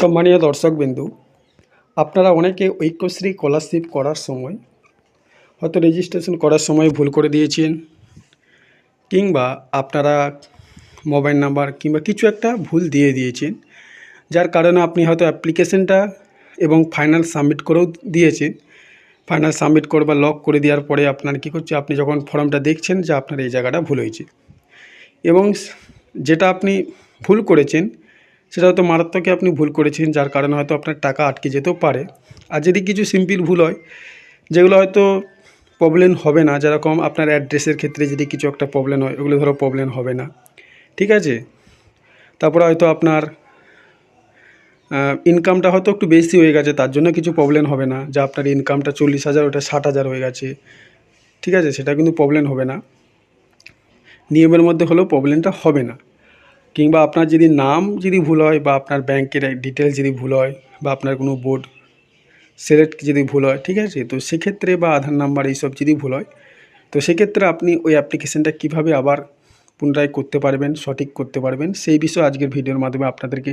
সম্মানীয় দর্শকবিন্দু, আপনারা অনেকে ঐক্যশ্রী স্কলারশিপ করার সময়, হয়তো রেজিস্ট্রেশন করার সময় ভুল করে দিয়েছেন, কিংবা আপনারা মোবাইল নাম্বার কিংবা কিছু একটা ভুল দিয়ে দিয়েছেন, যার কারণে আপনি হয়তো অ্যাপ্লিকেশনটা এবং ফাইনাল সাবমিট করেও দিয়েছেন। ফাইনাল সাবমিট করে বা লক করে দেওয়ার পরে আপনার কী করছে, আপনি যখন ফর্মটা দেখছেন যে আপনার এই জায়গাটা ভুল হয়েছে। এবং যেটা আপনি ভুল করেছেন সেটা হয়তো মারাত্মকে আপনি ভুল করেছেন যার কারণে হয়তো আপনার টাকা আটকে যেতেও পারে। আর যদি কিছু সিম্পল ভুল হয়, যেগুলো হয়তো প্রবলেম হবে না, যেরকম আপনার অ্যাড্রেসের ক্ষেত্রে যদি কিছু একটা প্রবলেম হয়, ওগুলো ধরো প্রবলেম হবে না। ঠিক আছে? তারপরে হয়তো আপনার ইনকামটা হয়তো একটু বেশি হয়ে গেছে, তার জন্য কিছু প্রবলেম হবে না। যা আপনার ইনকামটা চল্লিশ হাজার, ওটা ষাট হাজার হয়ে গেছে। ঠিক আছে? সেটা কিন্তু প্রবলেম হবে না। নিয়মের মধ্যে হলেও প্রবলেমটা হবে না। কিংবা আপনার যদি নাম যদি ভুল হয় বা আপনার ব্যাংকের ডিটেলস যদি ভুল হয় বা আপনার কোনো বোর্ড সিলেক্ট যদি ভুল হয়, ঠিক আছে? তো সেক্ষেত্রে বা আধার নাম্বার এইসব যদি ভুল হয়, তো সেক্ষেত্রে আপনি ওই অ্যাপ্লিকেশানটা কীভাবে আবার পুনরায় করতে পারবেন, সঠিক করতে পারবেন, সেই বিষয়ে আজকের ভিডিওর মাধ্যমে আপনাদেরকে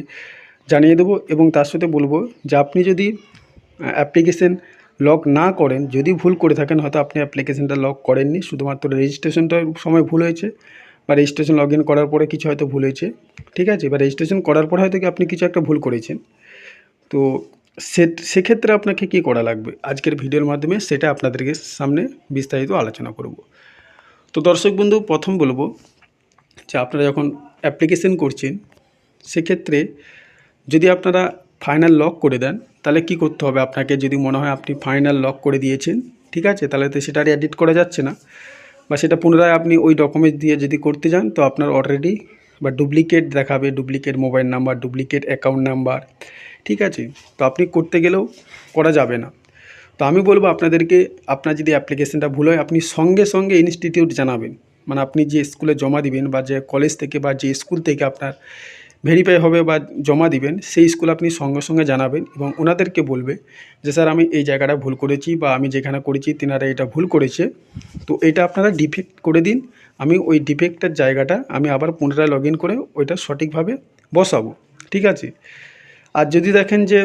জানিয়ে দেবো এবং তার সাথে বলব যে আপনি যদি অ্যাপ্লিকেশান লক না করেন, যদি ভুল করে থাকেন, হয়তো আপনি অ্যাপ্লিকেশানটা লক করেননি, শুধুমাত্র রেজিস্ট্রেশনটার সময় ভুল হয়েছে বা রেজিস্ট্রেশন লগ ইন করার পরে কিছু হয়তো ভুল হয়েছে, ঠিক আছে? বা রেজিস্ট্রেশন করার পরে হয়তো কি আপনি কিছু একটা ভুল করেছেন। তো সে, সেক্ষেত্রে আপনাকে কী করা লাগবে? আজকের ভিডিওর মাধ্যমে সেটা আপনাদেরকে সামনে বিস্তারিত আলোচনা করব। তো দর্শক বন্ধু, প্রথম বলব যে আপনারা যখন অ্যাপ্লিকেশন করছেন, সেক্ষেত্রে যদি আপনারা ফাইনাল লক করে দেন, তাহলে কি করতে হবে আপনাকে? যদি মনে হয় আপনি ফাইনাল লক করে দিয়েছেন, ঠিক আছে? তাহলে তো সেটা আর এডিট করা যাচ্ছে না। বা সেটা পুনরায় আপনি ওই ডকুমেন্ট দিয়ে যদি করতে যান, তো আপনার অলরেডি বা ডুপ্লিকেট দেখাবে duplicate mobile number duplicate account number ঠিক আছে? তো আপনি করতে গেলেও করা যাবে না। তো আমি বলব আপনাদেরকে, আপনার যদি অ্যাপ্লিকেশনটা ভুল হয়, আপনি সঙ্গে সঙ্গে ইনস্টিটিউট জানাবেন। মানে আপনি যে স্কুলে জমা দিবেন বা যে কলেজ থেকে বা যে স্কুল থেকে আপনার ভেরিফাই হবে বা জমা দিবেন, সেই স্কুল আপনি সঙ্গে সঙ্গে জানাবেন এবং ওনাদেরকে বলবে যে, স্যার, আমি এই জায়গাটা ভুল করেছি বা আমি যেখানে করেছি তেনারা এটা ভুল করেছে। তো এটা আপনারা ডিফেক্ট করে দিন। আমি ওই ডিফেক্টের জায়গাটা আমি আবার পুনরায় লগ করে ওইটা সঠিকভাবে বসাবো। ঠিক আছে? আর যদি দেখেন যে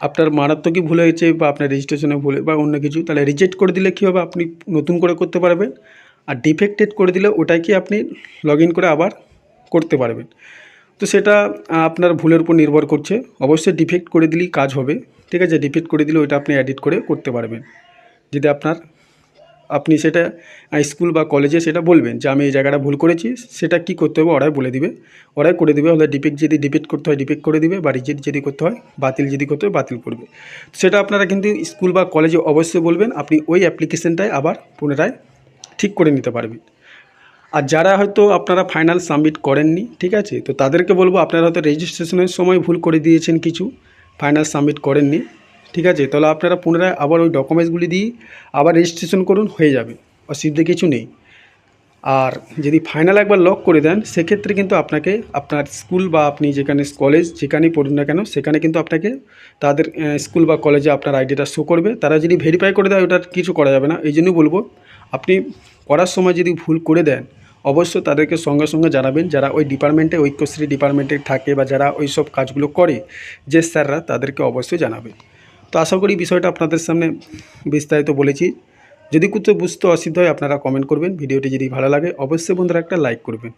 আপনার মারাত্মকই ভুল হয়েছে বা আপনার রেজিস্ট্রেশনে ভুল বা অন্য কিছু, তাহলে রিজেক্ট করে দিলে কী হবে? আপনি নতুন করে করতে পারবেন। আর ডিফেক্টেড করে দিলে ওটাকে আপনি লগ করে আবার করতে পারবেন। তো সেটা আপনার ভুলের উপর নির্ভর করছে। অবশ্যই ডিফেক্ট করে দিলেই কাজ হবে। ঠিক আছে ডিফেক্ট করে দিলে ওইটা আপনি এডিট করে করতে পারবেন। যদি আপনার, আপনি সেটা স্কুল বা কলেজে সেটা বলবেন যে, আমি এই জায়গাটা ভুল করেছি, সেটা কি করতে হবে? ওরাই বলে দিবে। ওরাই করে দিবে, হলে ডিপেক্ট যদি ডিফেক্ট করতে হয় ডিপেক্ট করে দিবে। বা রিজেক্ট যদি করতে হয়, বাতিল যদি করতে হয়, বাতিল করবে। সেটা আপনারা কিন্তু স্কুল বা কলেজে অবশ্যই বলবেন। আপনি ওই অ্যাপ্লিকেশনটাই আবার পুনরায় ঠিক করে নিতে পারবেন। আর যারা হয়তো আপনারা ফাইনাল সাবমিট করেননি, ঠিক আছে? তো তাদেরকে বলব, আপনারা হয়তো রেজিস্ট্রেশনের সময় ভুল করে দিয়েছেন কিছু, ফাইনাল সাবমিট করেননি, ঠিক আছে? তাহলে আপনারা পুনরায় আবার ওই ডকুমেন্টসগুলি দিয়ে আবার রেজিস্ট্রেশন করুন, হয়ে যাবে, অসুবিধা কিছু নেই। আর যদি ফাইনাল একবার লক করে দেন, সেক্ষেত্রে কিন্তু আপনাকে আপনার স্কুল বা আপনি যেখানে কলেজ যেখানেই পড়ুন না কেন, সেখানে কিন্তু আপনাকে তাদের স্কুল বা কলেজে আপনার আইডিটা শো করবে। তারা যদি ভেরিফাই করে দেয়, ওটার কিছু করা যাবে না। এই জন্যই বলব, আপনি করার সময় যদি ভুল করে দেন, অবশ্যই তাদেরকে সঙ্গে সঙ্গে জানাবেন যারা ওই ডিপার্টমেন্টে ঐক্যশ্রী ডিপার্টমেন্টে থাকে বা যারা ওই সব কাজগুলো করে, যে স্যাররা তাদেরকে অবশ্যই জানাবে তো আশা করি বিষয়টা আপনাদের সামনে বিস্তারিত বলেছি। যদি কিছু বুঝতে অসুবিধা হয়, আপনারা কমেন্ট করবেন। ভিডিওটি যদি ভালো লাগে, অবশ্যই বন্ধুরা একটা লাইক করবেন।